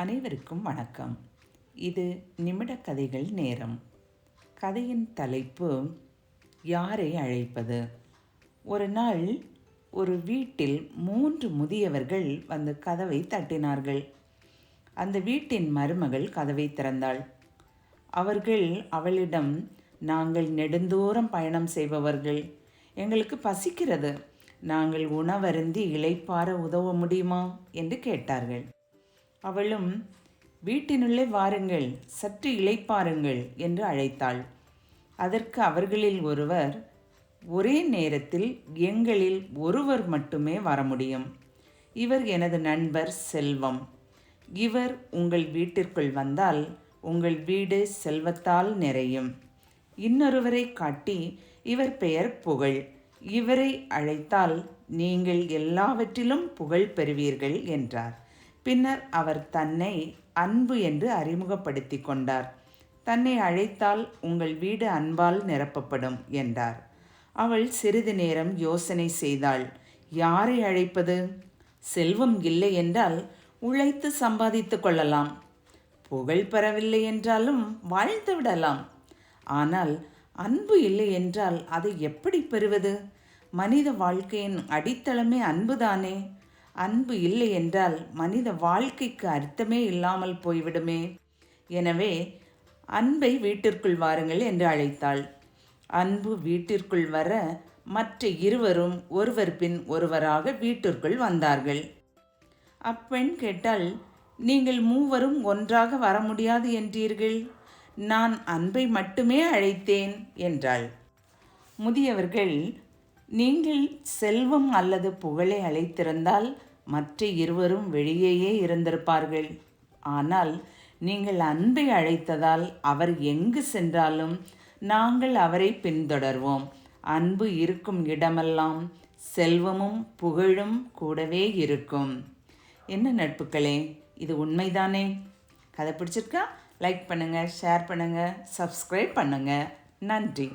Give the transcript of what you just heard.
அனைவருக்கும் வணக்கம். இது நிமிட கதைகள் நேரம். கதையின் தலைப்பு யாரை அழைப்பது? ஒரு நாள் ஒரு வீட்டில் மூன்று முதியவர்கள் வந்து கதவை தட்டினார்கள். அந்த வீட்டின் மருமகள் கதவை திறந்தாள். அவர்கள் அவளிடம் நாங்கள் நெடுந்தூரம் பயணம் செய்பவர்கள். எங்களுக்கு பசிக்கிறது. நாங்கள் உணவருந்தி இளைப்பார உதவ முடியுமா? என்று கேட்டார்கள். அவளும் வீட்டினுள்ளே வாருங்கள் சற்று இளைப்பாருங்கள் என்று அழைத்தாள். அதற்கு அவர்களில் ஒருவர் ஒரே நேரத்தில் எங்களில் ஒருவர் மட்டுமே வர முடியும் இவர் எனது நண்பர் செல்வம். இவர் உங்கள் வீட்டிற்குள் வந்தால் உங்கள் வீடு செல்வத்தால் நிறையும். இன்னொருவரை காட்டி இவர் பெயர் புகழ். இவரை அழைத்தால் நீங்கள் எல்லாவற்றிலும் புகழ் பெறுவீர்கள் என்றார். பின்னர் அவர் தன்னை அன்பு என்று அறிமுகப்படுத்தி கொண்டார். தன்னை அழைத்தால் உங்கள் வீடு அன்பால் நிரப்பப்படும் என்றார். அவள் சிறிது நேரம் யோசனை செய்தாள். யாரை அழைப்பது? செல்வம் இல்லை என்றால் உழைத்து சம்பாதித்து கொள்ளலாம். புகழ் பெறவில்லை என்றாலும் வாழ்ந்து விடலாம். ஆனால் அன்பு இல்லை என்றால் அதை எப்படி பெறுவது? மனித வாழ்க்கையின் அடித்தளமே அன்புதானே. அன்பு இல்லை என்றால் மனித வாழ்க்கைக்கு அர்த்தமே இல்லாமல் போய்விடுமே. எனவே அன்பை வீட்டிற்குள் வாருங்கள் என்று அழைத்தாள். அன்பு வீட்டிற்குள் வர மற்ற இருவரும் ஒருவர் பின் ஒருவராக வீட்டிற்குள் வந்தார்கள். அப்பெண் கேட்டால் நீங்கள் மூவரும் ஒன்றாக வர முடியாது என்றீர்கள். நான் அன்பை மட்டுமே அழைத்தேன் என்றாள். முதியவர்கள் நீங்கள் செல்வம் அல்லது புகழை அழைத்திருந்தால் மற்ற இருவரும் வெளியேயே இருந்திருப்பார்கள். ஆனால் நீங்கள் அன்பை அழைத்ததால் அவர் எங்கு சென்றாலும் நாங்கள் அவரை பின்தொடர்வோம். அன்பு இருக்கும் இடமெல்லாம் செல்வமும் புகழும் கூடவே இருக்கும். என்ன நட்புகளே இது உண்மைதானே? கதை பிடிச்சிருக்கா? லைக் பண்ணுங்கள் ஷேர் பண்ணுங்கள் சப்ஸ்கிரைப் பண்ணுங்கள் நன்றி.